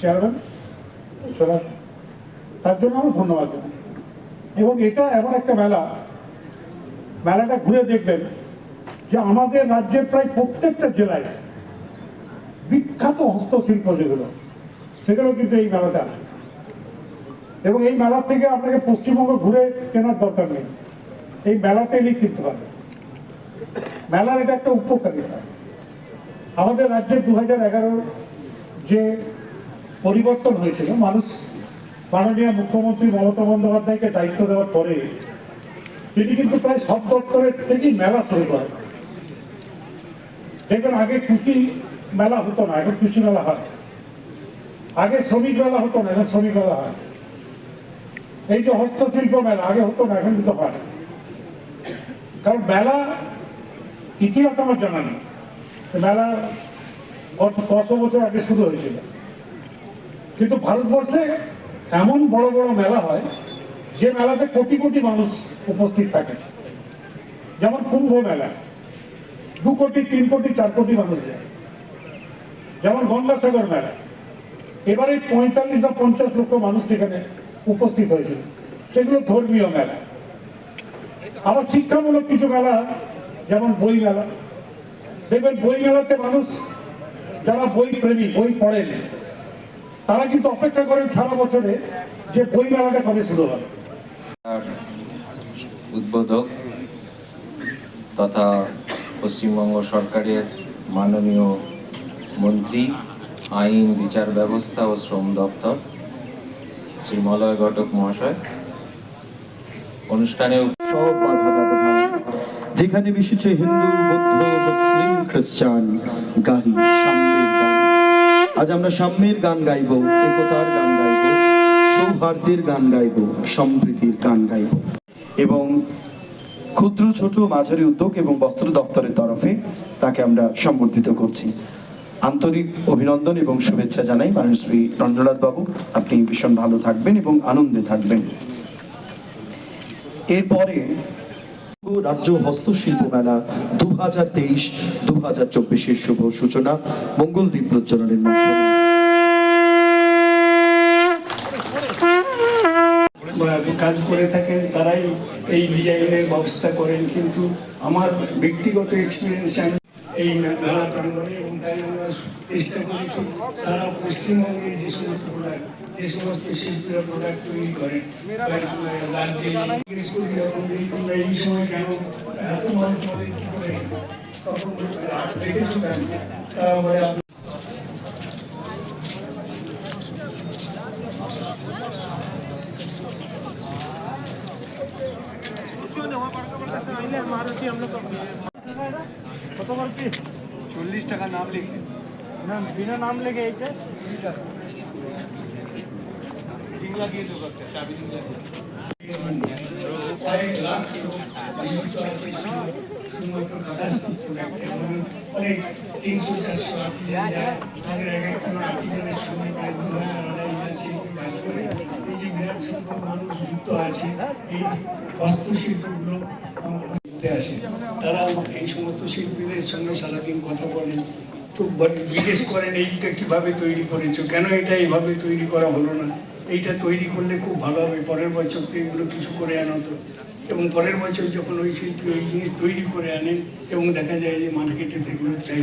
Chairman সেটা তার জন্য আমি ধন্যবাদ জানাই। এবং এটা এমন একটা মেলা, মেলাটা ঘুরে দেখবেন যে আমাদের রাজ্যের প্রায় প্রত্যেকটা জেলায় বিখ্যাত হস্তশিল্প যেগুলো, সেগুলো কিন্তু এই মেলাতে আসে এবং এই মেলার থেকে আপনাকে পশ্চিমবঙ্গ ঘুরে কেনার দরকার নেই। এই মেলাতে এলেই কিনতে পারবেন। মেলার এটা একটা উপকারিতা। আমাদের রাজ্যে দু হাজার এগারো যে পরিবর্তন হয়েছিল মানুষ মাননীয় মুখ্যমন্ত্রী মমতা বন্দ্যোপাধ্যায়কে দায়িত্ব দেওয়ার পরে তিনি কিন্তু প্রায় সব দপ্তরের থেকেই মেলা শুরু করেন। দেখবেন, আগে কৃষি মেলা হতো না, এখন কৃষি মেলা হয়। আগে শ্রমিক মেলা হতো না, এখন শ্রমিক মেলা হয়। এই যে হস্তশিল্প মেলা, আগে হতো না, এখন কিন্তু হয়। কারণ মেলা ইতিহাস আমার জানা নেই। মেলা কত কত বছর আগে শুরু হয়েছিল? কিন্তু ভারতবর্ষে এমন বড় বড় মেলা হয়, যে মেলাতে কোটি কোটি মানুষ উপস্থিত থাকে। যেমন কুম্ভ মেলা, দু কোটি, তিন কোটি, চার কোটি মানুষ যায়। যেমন গঙ্গাসাগর মেলা, এবারে পঁয়তাল্লিশ বা পঞ্চাশ লক্ষ মানুষ সেখানে উপস্থিত হয়েছিল। সেগুলো ধর্মীয় মেলা। আবার শিক্ষামূলক কিছু মেলা, যেমন বই মেলা। দেখবেন বই মেলাতে মানুষ, যারা বই প্রেমী, বই পড়েন তারা কিন্তু অপেক্ষা করেন সারা বছরে যে বই মেলাটা কবে শুরু হবে। উদ্বোধক তথা পশ্চিমবঙ্গ সরকারের মাননীয় মন্ত্রী আইন বিচার ব্যবস্থা ও শ্রম দপ্তর শ্রী মলয় ঘটক মহাশয়। অনুষ্ঠানে সব যেখানে মিশেছে হিন্দু বৌদ্ধ মুসলিম খ্রিস্টান গাহি সাম্যের গান আজ আমরা সাম্যের গান গাইব, একতার গান গাইব, সৌহার্দ্যের গান গাইব, সম্প্রীতির গান গাইব। এবং ক্ষুদ্র, ছোট, মাঝারি উদ্যোগ এবং বস্ত্র দপ্তরের তরফে তাকে আমরা সম্বর্ধিত করছি। আন্তরিক অভিনন্দন এবং শুভেচ্ছা জানাই মাননীয় শ্রী রঞ্জনাথ বাবু। আপনি ভীষণ ভালো থাকবেন এবং আনন্দে থাকবেন। এরপরে, রাজ্য হস্তশিল্প মেলা হাজার তেইশ দু হাজার চব্বিশের শুভ সূচনা। মঙ্গলদ্বীপ প্রজ্বলনের মাধ্যমে। কাজ করে থাকেন, তারাই এই ডিজাইনের ব্যবস্থা করেন, কিন্তু আমার ব্যক্তিগত এক্সপিরিয়েন্সে আমি এই মেলা প্রাঙ্গণে এবং তাই আমরা চেষ্টা করেছি সারা পশ্চিমবঙ্গের যে সমস্ত প্রোডাক্ট যে সমস্ত শিল্পীরা প্রোডাক্ট তৈরি করেন দার্জিলিং জিজ্ঞেস এই তোমরা সময় কেন এত মাল কি করে তখন দেখেছ কেন? তারপরে চল্লিশ টাকা নাম লিখে। না বিনা নাম লিখে এইটা? রিং লাগিয়ে দেবো চাবি রিং লাগিয়ে অনেক তিনশো চারশো আর্টিজান যায় তাদের এক একজন আর্টিজানের সঙ্গে কাজ করে এই যে বিরাট সংখ্যক মানুষ যুক্ত আছে এই হস্তশিল্পগুলো আমার আসে। আসে আমাকে এই সমস্ত শিল্পীদের সঙ্গে সারাদিন কথা বলেন। তো জিজ্ঞেস করেন, এইটা কীভাবে তৈরি করেছ? কেন এটা এইভাবে তৈরি করা হলো না? এইটা তৈরি করলে খুব ভালো হবে। পরের বছর তো এগুলো কিছু করে আনো তো। এবং পরের বছর যখন ওই শিল্পী ওই জিনিস তৈরি করে আনেন, এবং দেখা যায় যে মার্কেটে এগুলো চাই